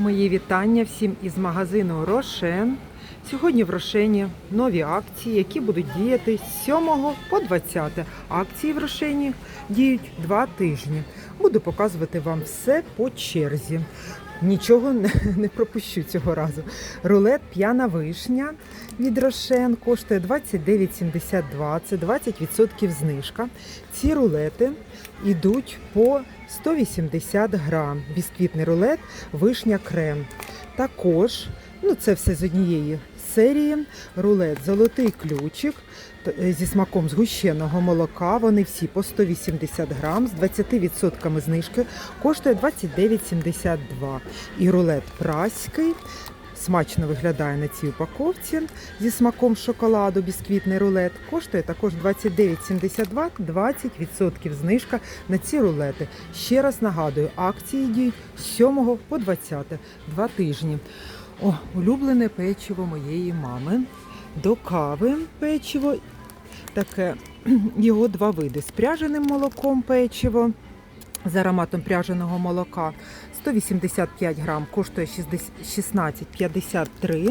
Мої вітання всім із магазину Рошен. Сьогодні в Рошені нові акції, які будуть діяти з 7 по 20. Акції в Рошені діють два тижні. Буду показувати вам все по черзі. Нічого не, не пропущу цього разу. Рулет п'яна вишня від Рошен коштує 29,72, це 20% знижка. Ці рулети йдуть по 180 грам. Бісквітний рулет, вишня крем. Також, ну це все з однієї серії, рулет золотий ключик е, зі смаком згущеного молока. Вони всі по 180 грам з 20% знижки коштує 29,72. І рулет праський. Смачно виглядає на цій упаковці зі смаком шоколаду, бісквітний рулет. Коштує також 29,72, 20% знижка на ці рулети. Ще раз нагадую, акції діють з 7 по 20, два тижні. О, улюблене печиво моєї мами. До кави печиво. Таке його два види: з пряженим молоком печиво. З ароматом пряженого молока 185 грам коштує 16,53.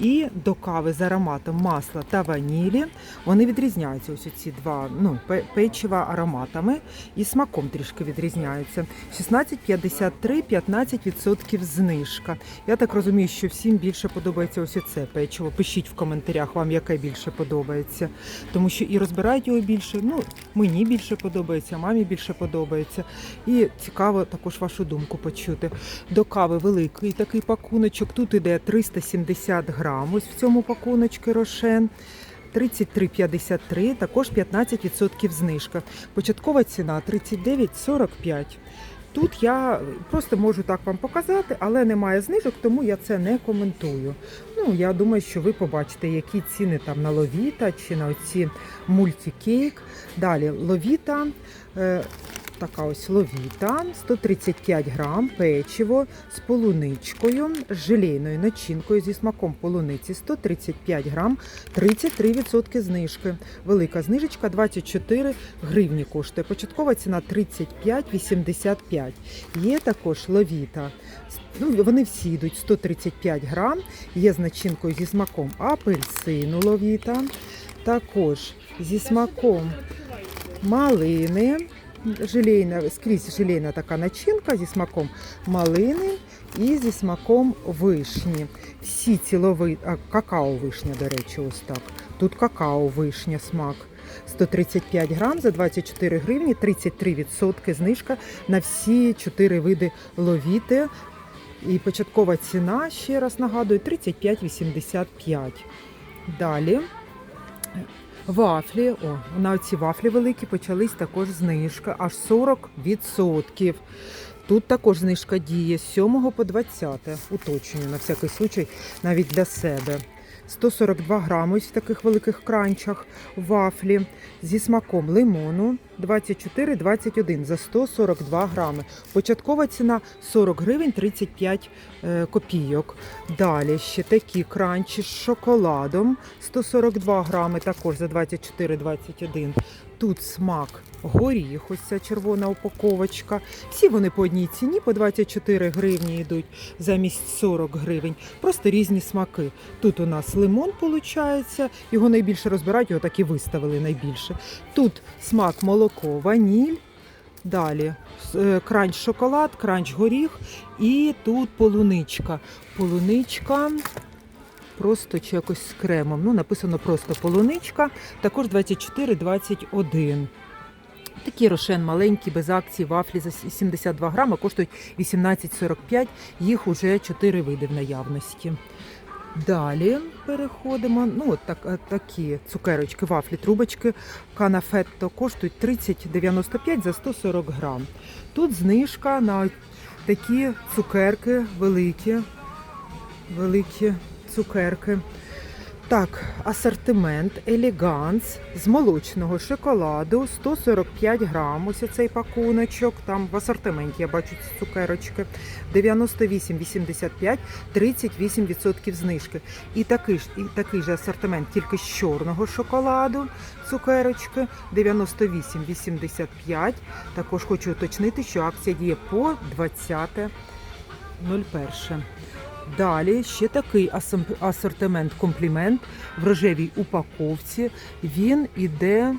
І до кави з ароматом масла та ванілі. Вони відрізняються ось ці два ну, печива ароматами і смаком трішки відрізняються. 16,53, 15% знижка. Я так розумію, що всім більше подобається ось це печиво. Пишіть в коментарях вам, яке більше подобається. Тому що і розбирають його більше. Ну, мені більше подобається, мамі більше подобається. І цікаво також вашу думку почути. До кави великий такий пакуночок. Тут іде 370 грам. Ось в цьому пакуночку рошен. 33,53, також 15% знижка. Початкова ціна 39,45. Тут я просто можу так вам показати, але немає знижок, тому я це не коментую. Ну, я думаю, що ви побачите, які ціни там на ловіта чи на оці мультикейк. Далі ловіта. Така ось ловіта, 135 грам, печиво з полуничкою, з желейною начинкою зі смаком полуниці 135 грам, 33% знижки. Велика знижечка 24 гривні коштує. Початкова ціна 35,85. Є також ловіта. Ну, вони всі йдуть 135 грам, є з начинкою зі смаком апельсину ловіта, також зі смаком малини. Желейна, скрізь желейна така начинка зі смаком малини і зі смаком вишні. Всі цілові, а какао вишня, до речі, ось так. Тут какао вишня смак. 135 грам за 24 гривні, 33% знижка на всі 4 види ловіти. І початкова ціна, ще раз нагадую, 35,85. Далі Вафлі, о, на ці вафлі великі почались також знижка, аж 40%. Тут також знижка діє з 7 по 20, уточнюю на всякий случай, навіть для себе. 142 грами в таких великих кранчах вафлі зі смаком лимону 24,21 за 142 грами. Початкова ціна 40 гривень 35 е, копійок. Далі ще такі кранчі з шоколадом 142 грами, також за 24,21. Тут смак горіх, ось ця червона упаковочка. Всі вони по одній ціні, по 24 гривні йдуть замість 40 гривень. Просто різні смаки. Тут у нас лимон, виходить, його найбільше розбирають, його так і виставили найбільше. Тут смак молоко, ваніль. Далі е, кранч шоколад, кранч горіх і тут полуничка. Полуничка просто чи якось з кремом. Ну, написано просто полуничка, також 24,21. Такі рошен маленькі, без акції, вафлі за 72 грами коштують 18,45. Їх уже 4 види в наявності. Далі переходимо. Ну, от так, е, такі цукерочки, вафлі, трубочки канафетто коштують 30,95 за 140 грам. Тут знижка на такі цукерки великі, великі цукерки. Так, асортимент Елеганс з молочного шоколаду 145 грам. Ось цей пакуночок. Там в асортименті я бачу ці цукерочки. 98,85, 38% знижки. І такий ж і такий же асортимент тільки з чорного шоколаду. Цукерочки 98,85. Також хочу уточнити, що акція діє по 20 01. Далі ще такий асом- асортимент комплімент в рожевій упаковці. Він іде.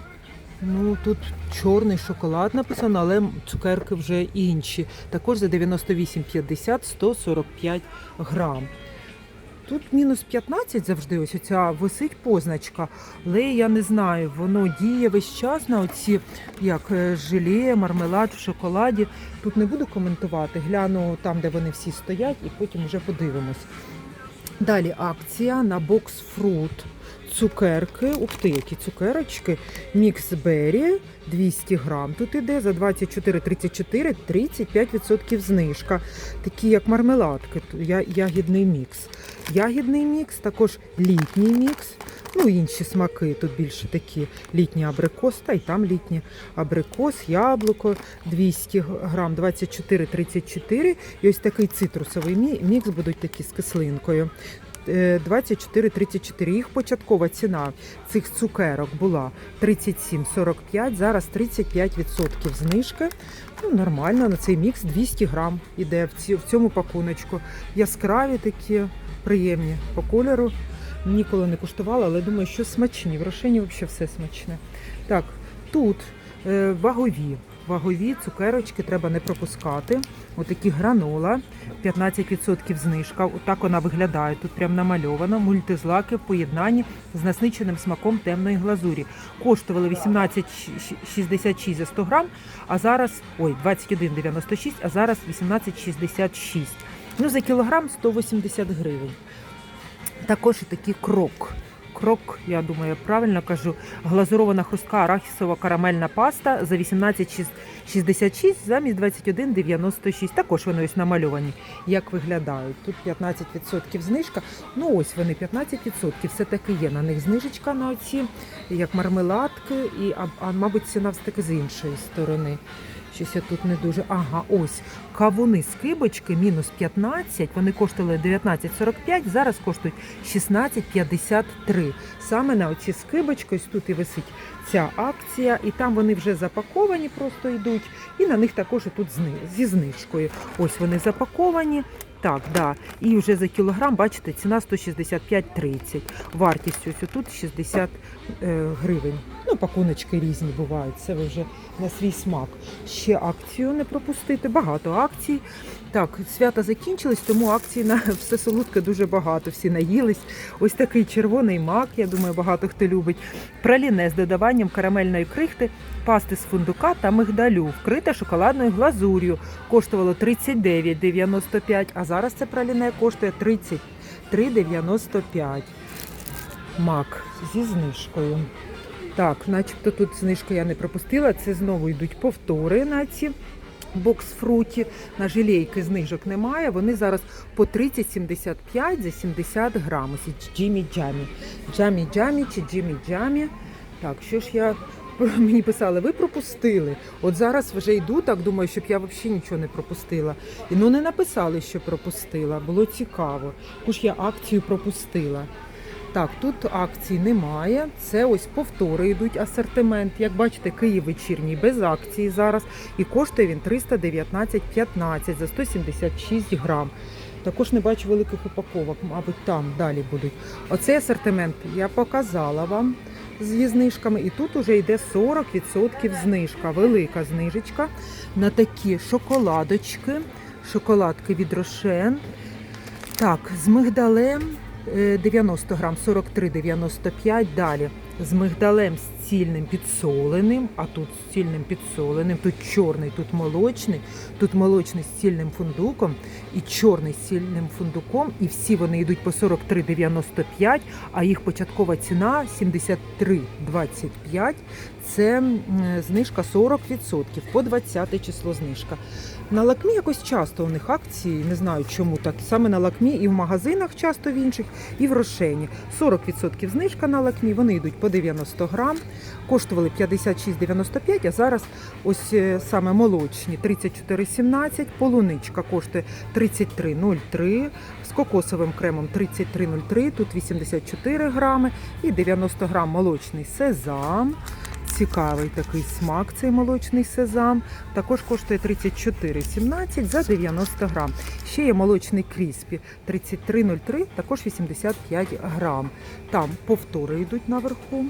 Ну тут чорний шоколад написано, але цукерки вже інші. Також за 98,50 145 грам. Тут мінус 15 завжди, ось оця висить позначка, але я не знаю, воно діє весь час на оці як е, желе, мармелад в шоколаді. Тут не буду коментувати, гляну там, де вони всі стоять, і потім вже подивимось. Далі акція на бокс фрут. Цукерки, ух ти, які цукерочки. Мікс Беррі 200 грам. Тут іде за 24,34 35% знижка. Такі як мармеладки, я- ягідний мікс. Ягідний мікс, також літній мікс. Ну, інші смаки. Тут більше такі літній абрикос, та й там літній абрикос, яблуко 200 грам, 24,34. І ось такий цитрусовий мікс будуть такі з кислинкою. Е, 24,34. Їх початкова ціна цих цукерок була 37,45, зараз 35% знижки. Ну, нормально, на цей мікс 200 грам іде в цьому пакуночку. Яскраві такі, приємні по кольору. Ніколи не куштувала, але думаю, що смачні. В Рошені взагалі все смачне. Так, тут е, вагові. Вагові цукерочки треба не пропускати. Отакі гранола, 15% знижка. Отак вона виглядає. Тут прям намальовано. Мультизлаки в поєднанні з насиченим смаком темної глазурі. Коштували 18,66 за 100 грам, а зараз ой, 21,96, а зараз 18,66. Ну, за кілограм 180 гривень. Також і такий крок. Крок, я думаю, я правильно кажу, глазурована хрустка арахісова карамельна паста за 18,66 замість 21,96. Також вони ось намальовані, як виглядають. Тут 15% знижка. Ну ось вони 15%. Все-таки є на них знижечка на оці, як мармеладки, і, а, а мабуть, ціна все-таки з іншої сторони. Щось я тут не дуже. Ага, ось кавуни з кибочки мінус 15, вони коштували 19,45, зараз коштують 16,53. Саме на оці скибочки, ось тут і висить ця акція, і там вони вже запаковані, просто йдуть, і на них також тут зі знижкою. Ось вони запаковані. Так, да. І вже за кілограм, бачите, ціна 165,30. Вартість ось тут 60 е, гривень. Ну, пакуночки різні бувають, це ви вже на свій смак. Ще акцію не пропустити, багато акцій. Так, свята закінчились, тому акцій на все солодке дуже багато. Всі наїлись. Ось такий червоний мак, я думаю, багато хто любить. Праліне з додаванням карамельної крихти, пасти з фундука та мигдалю, вкрите шоколадною глазур'ю. Коштувало 39,95, а зараз це праліне коштує 33,95. Мак зі знижкою. Так, начебто тут знижку я не пропустила. Це знову йдуть повтори на ці бокс-фруті. На желейки знижок немає. Вони зараз по 30,75 за 70 грам. Ось Джимі Джамі. Джамі Джамі чи Джимі Джамі. Так, що ж я. Мені писали, ви пропустили. От зараз вже йду, так думаю, щоб я взагалі нічого не пропустила. І ну не написали, що пропустила. Було цікаво. Яку ж я акцію пропустила. Так, тут акцій немає. Це ось повтори йдуть асортимент. Як бачите, Київ вечірній без акції зараз. І коштує він 319,15 за 176 грам. Також не бачу великих упаковок, мабуть, там далі будуть. Оцей асортимент я показала вам зі знижками. І тут уже йде 40% знижка, велика знижечка на такі шоколадочки, шоколадки від Рошен. Так, з мигдалем 90 грам 43,95 далі. З мигдалем з цільним підсоленим, а тут з цільним підсоленим, тут чорний, тут молочний, тут молочний з цільним фундуком і чорний з цільним фундуком. І всі вони йдуть по 43,95, а їх початкова ціна 73,25. Це знижка 40%, по 20 число знижка. На лакмі якось часто у них акції, не знаю чому так. Саме на лакмі і в магазинах часто в інших, і в рошені. 40% знижка на лакмі, вони йдуть по 90 грам, коштували 56,95, а зараз ось е, саме молочні 34,17, полуничка коштує 33,03, з кокосовим кремом 33,03, тут 84 грами і 90 грам молочний сезам. Цікавий такий смак, цей молочний сезам. Також коштує 34,17 за 90 грам. Ще є молочний кріспі 33,03, також 85 грам. Там повтори йдуть наверху.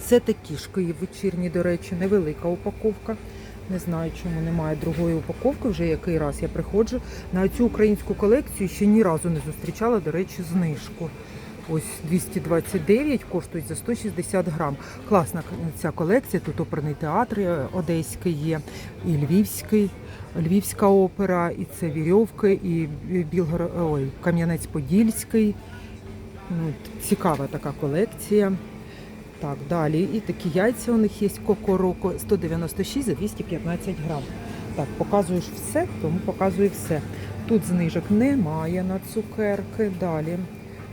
Це такі ж Київ вечірні, до речі, невелика упаковка. Не знаю, чому немає другої упаковки. Вже який раз я приходжу. На цю українську колекцію ще ні разу не зустрічала, до речі, знижку. Ось 229 коштують за 160 грам. Класна ця колекція. Тут оперний театр е, одеський є, і львівський, львівська опера, і це вірьовки, і Білгород, ой, Кам'янець-Подільський. Ну, цікава така колекція. Так, далі. І такі яйця у них є кокороко 196 за 215 грам. Так, показуєш все, тому показую все. Тут знижок немає на цукерки. Далі.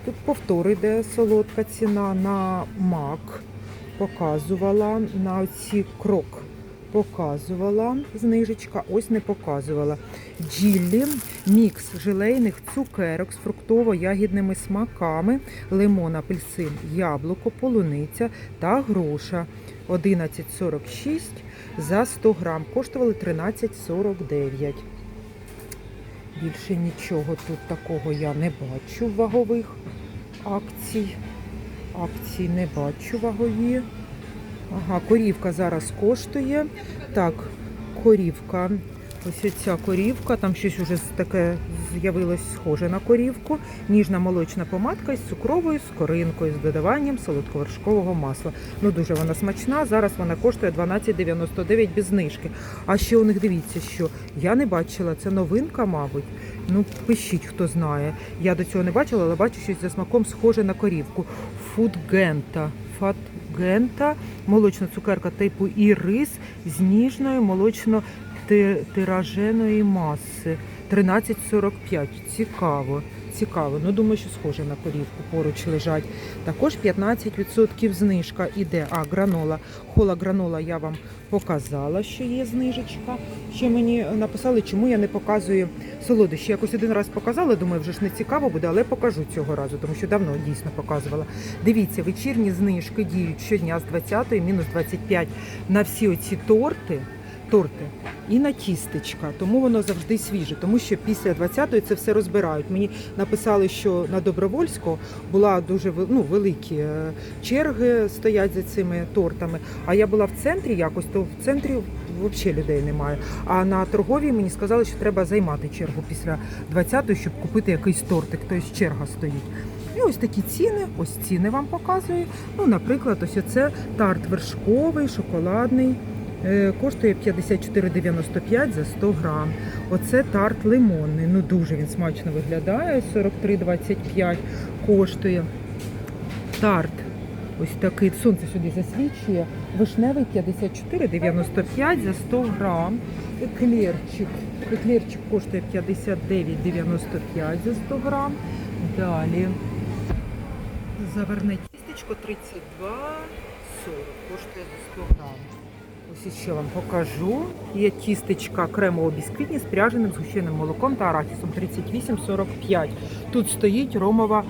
Тут повтор йде солодка ціна на мак. Показувала на оці крок. Показувала знижечка, ось не показувала. Джіллі, мікс желейних цукерок з фруктово-ягідними смаками, лимон, апельсин, яблуко, полуниця та груша. 11,46 за 100 грам. Коштували 13,49. Більше нічого тут такого я не бачу вагових акцій. Акцій не бачу вагові. Ага, корівка зараз коштує. Так, корівка. Ось ця корівка, там щось вже таке з'явилось схоже на корівку. Ніжна молочна помадка із цукровою скоринкою, з додаванням солодковершкового масла. Ну дуже вона смачна. Зараз вона коштує 12,99 без знижки. А ще у них дивіться, що я не бачила, це новинка, мабуть. Ну, пишіть, хто знає. Я до цього не бачила, але бачу щось за смаком схоже на корівку. Фудгента. Фатгента, молочна цукерка типу ірис з ніжної молочно-тираженої маси. 13,45. Цікаво. Цікаво. Ну, думаю, що схоже на корівку поруч лежать. Також 15% знижка іде. А, гранола. Хола гранола я вам показала, що є знижечка. Ще мені написали, чому я не показую солодощі. Якось один раз показала, думаю, вже ж не цікаво буде, але покажу цього разу, тому що давно дійсно показувала. Дивіться, вечірні знижки діють щодня з 20 мінус 25 на всі оці торти. Торти і на тістечка, тому воно завжди свіже, тому що після 20-ї це все розбирають. Мені написали, що на Добровольського була дуже ну, великі е, черги стоять за цими тортами. А я була в центрі якось, то в центрі взагалі людей немає. А на торговій мені сказали, що треба займати чергу після 20-ї, щоб купити якийсь тортик, тобто черга стоїть. І ось такі ціни, ось ціни вам показую. Ну, наприклад, ось оце тарт вершковий, шоколадний. Е, Коштує 54,95 за 100 грам. Оце тарт лимонний. Ну дуже він смачно виглядає. 43,25 коштує. Тарт. Ось такий сонце сюди засвічує. Вишневий 54,95 за 100 грам. Еклерчик. Еклерчик коштує 59,95 за 100 грам. Далі. Заверне тістечко 32,40 коштує за 100 грам. Ось ще вам покажу. Є тістечка кремово-бісквітні з пряженим згущеним молоком та арахісом 38,45. Тут стоїть ромова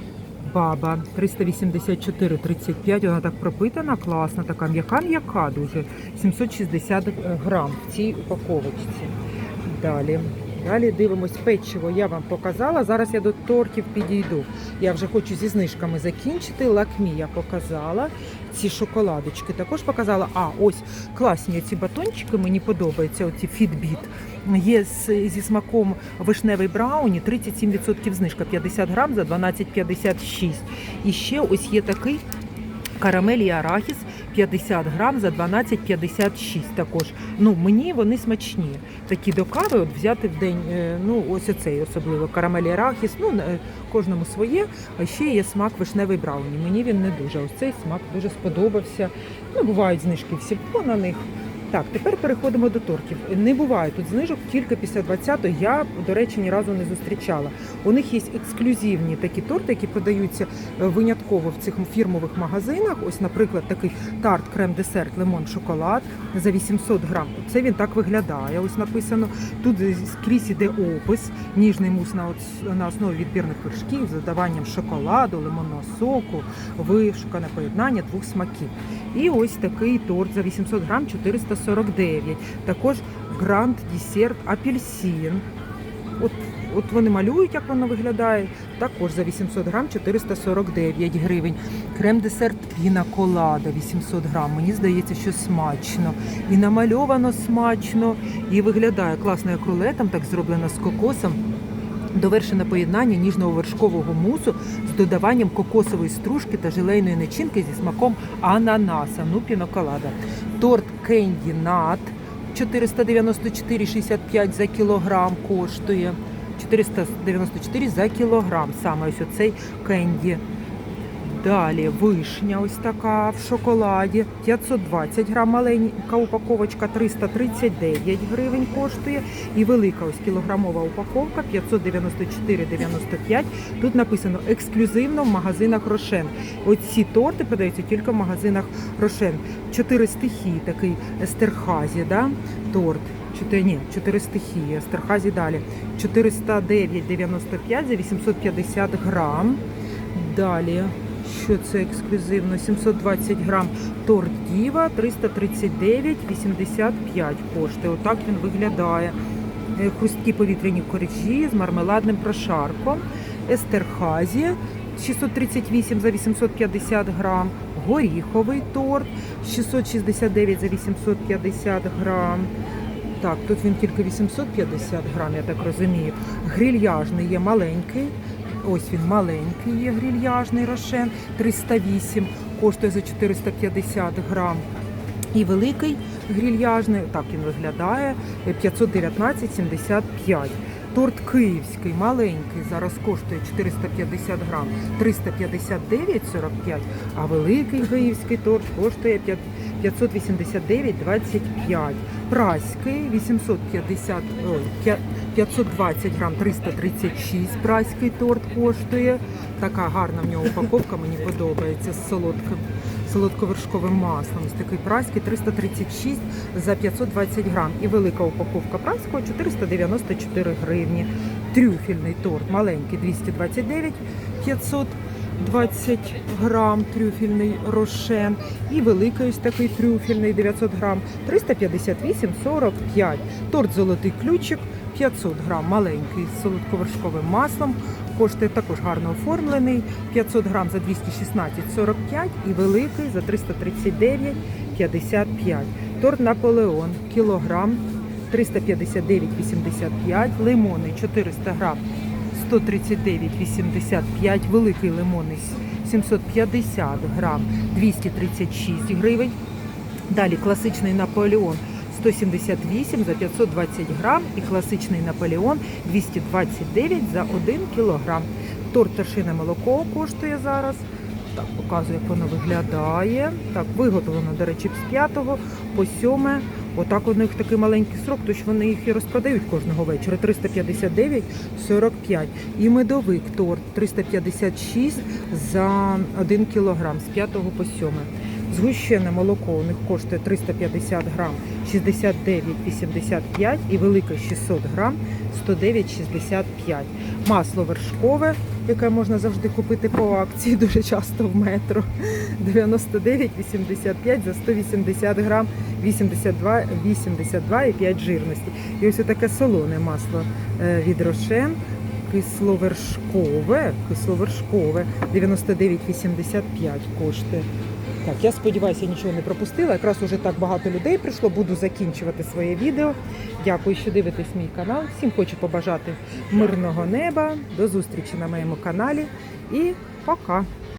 баба 384,35. Вона так пропитана, класна, така м'яка-м'яка дуже. 760 грам в цій упаковочці. Далі. Далі дивимось печиво. Я вам показала. Зараз я до тортів підійду. Я вже хочу зі знижками закінчити. Лакмі я показала. Ці шоколадочки також показала. А, ось класні ці батончики, мені подобаються, оці фітбіт. Є зі смаком вишневий брауні, 37% знижка, 50 грам за 12,56. І ще ось є такий карамель і арахіс 50 грам за 12,56 також. Ну, мені вони смачні. Такі до кави от взяти в день, е, ну ось оцей особливо карамель арахіс, ну е, кожному своє. А ще є смак вишневий брауні. Мені він не дуже. Ось цей смак дуже сподобався. Ну, бувають знижки всі на них. Так, тепер переходимо до тортів. Не буває тут знижок тільки після 20-го. Я, до речі, ні разу не зустрічала. У них є ексклюзивні такі торти, які продаються е, винятково в цих фірмових магазинах. Ось, наприклад, такий тарт крем-десерт лимон шоколад за 800 грам. Це він так виглядає. Ось написано. Тут скрізь іде опис, ніжний мус на, основі відбірних вершків з додаванням шоколаду, лимонного соку, вишукане поєднання двох смаків. І ось такий торт за 800 грам 449. Також гранд десерт апельсин. От, от вони малюють, як воно виглядає. Також за 800 грам 449 гривень. Крем-десерт піна колада 800 грам. Мені здається, що смачно. І намальовано смачно, і виглядає класно, як рулетом, так зроблено з кокосом. Довершене поєднання ніжного вершкового мусу з додаванням кокосової стружки та желейної начинки зі смаком ананаса, ну піноколада. Торт Кенді Нат 494,65 за кілограм коштує. 494 за кілограм, саме ось оцей кенді. Далі вишня ось така в шоколаді. 520 грам маленька упаковочка 339 гривень коштує. І велика ось кілограмова упаковка 594,95. Тут написано ексклюзивно в магазинах Рошен. Оці торти продаються тільки в магазинах Рошен. Чотири стихії, такий естерхазі, да? торт. Чотири, ні, чотири стихії, естерхазі далі. 409,95 за 850 грам. Далі, що це ексклюзивно? 720 грам торт Діва, 339,85 коштує. Отак він виглядає. Е, Хрусткі повітряні коржі з мармеладним прошарком. Естерхазі 638 за 850 грам. Горіховий торт 669 за 850 грам. Так, тут він тільки 850 грам, я так розумію. Грильяжний є маленький. Ось він маленький є грильяжний рошен 308, коштує за 450 грам. І великий грильяжний, так він виглядає, 519,75. Торт київський, маленький, зараз коштує 450 грам, 359,45, а великий київський торт коштує 589,25. Праський 850, ой, п'я- 520 грам 336 праський торт коштує. Така гарна в нього упаковка, мені подобається з солодким солодковершковим маслом. Ось такий праський 336 за 520 грам. І велика упаковка праського 494 гривні. Трюфельний торт маленький 229 520 грам трюфельний рошен. І великий ось такий трюфельний 900 грам 358,45. Торт золотий ключик 500 грам маленький з солодковершковим маслом. Коштує також гарно оформлений. 500 грам за 216,45 і великий за 339,55. Торт Наполеон кілограм 359,85. Лимони 400 грам 139,85. Великий лимонний 750 грам 236 гривень. Далі класичний Наполеон 178 за 520 грам і класичний Наполеон 229 за 1 кілограм. Торт пташине молоко коштує зараз. Так, показую, як воно виглядає. Так, виготовлено, до речі, з 5 по 7. Отак у них такий маленький срок, тож вони їх і розпродають кожного вечора. 359,45. І медовик торт 356 за 1 кілограм з 5 по 7. Згущене молоко у них коштує 350 грам 69,85 і велике 600 грам 109,65. Масло вершкове, яке можна завжди купити по акції, дуже часто в метро. 99,85 за 180 грам 82, 82,5 жирності. І ось таке солоне масло е, від Рошен. Кисловершкове, кисловершкове 99,85 коштує. Так, я сподіваюся, я нічого не пропустила. Якраз уже так багато людей прийшло. Буду закінчувати своє відео. Дякую, що дивитесь мій канал. Всім хочу побажати мирного неба. До зустрічі на моєму каналі і пока!